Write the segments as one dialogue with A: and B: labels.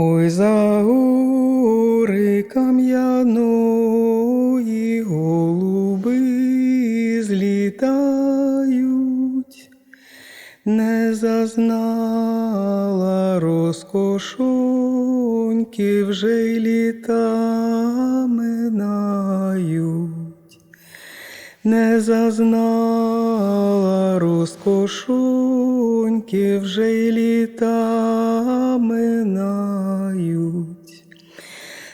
A: Ой, за гори кам'яної голуби злітають, не зазнала розкошоньки, вже й літа минають не зазнала розкошоньки, вже й літа минають.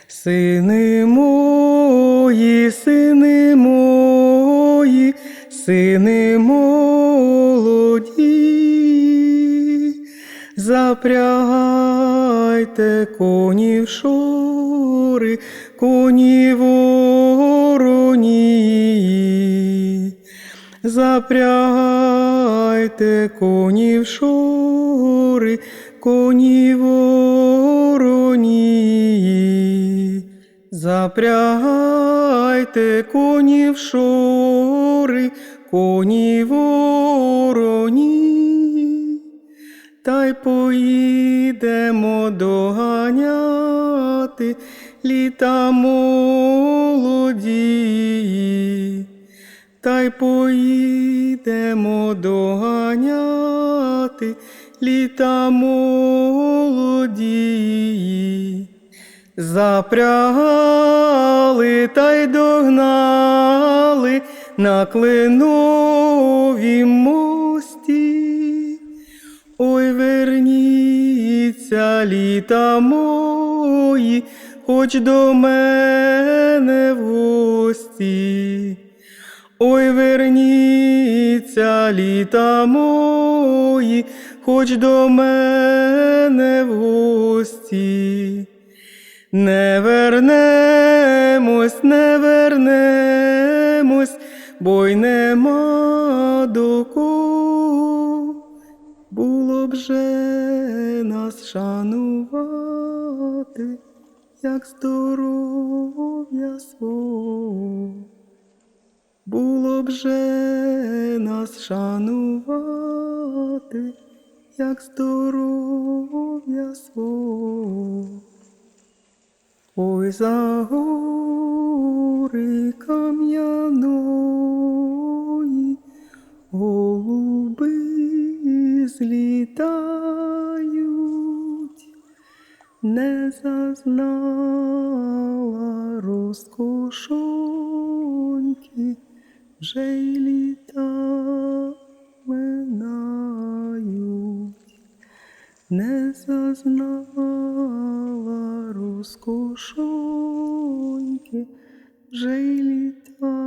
A: Сини мої, сини мої, сини молоді, запрягайте коні в шори, коні вороні, запрягайте коні в шори, коні вороні, запрягайте коні в шори, коні вороні, та й поїдемо доганяти літа молоді, та й поїдемо доганяти літа молоді. Запрягали та й догнали на кленовім мості. Ой, верніться літа мої, хоч до мене Ой, верніться літа мої, хоч до мене в гості. Не вернемось, не вернемось, бо й нема до кого. Було б же нас шанувати, як здоров'я свого. Б же нас шанувати, як здоров'я свого. Ой, за гори кам'яної голуби злітають, не зазнала розкошоньки, вже й літа минають не зазнала розкошоньки, вже й літа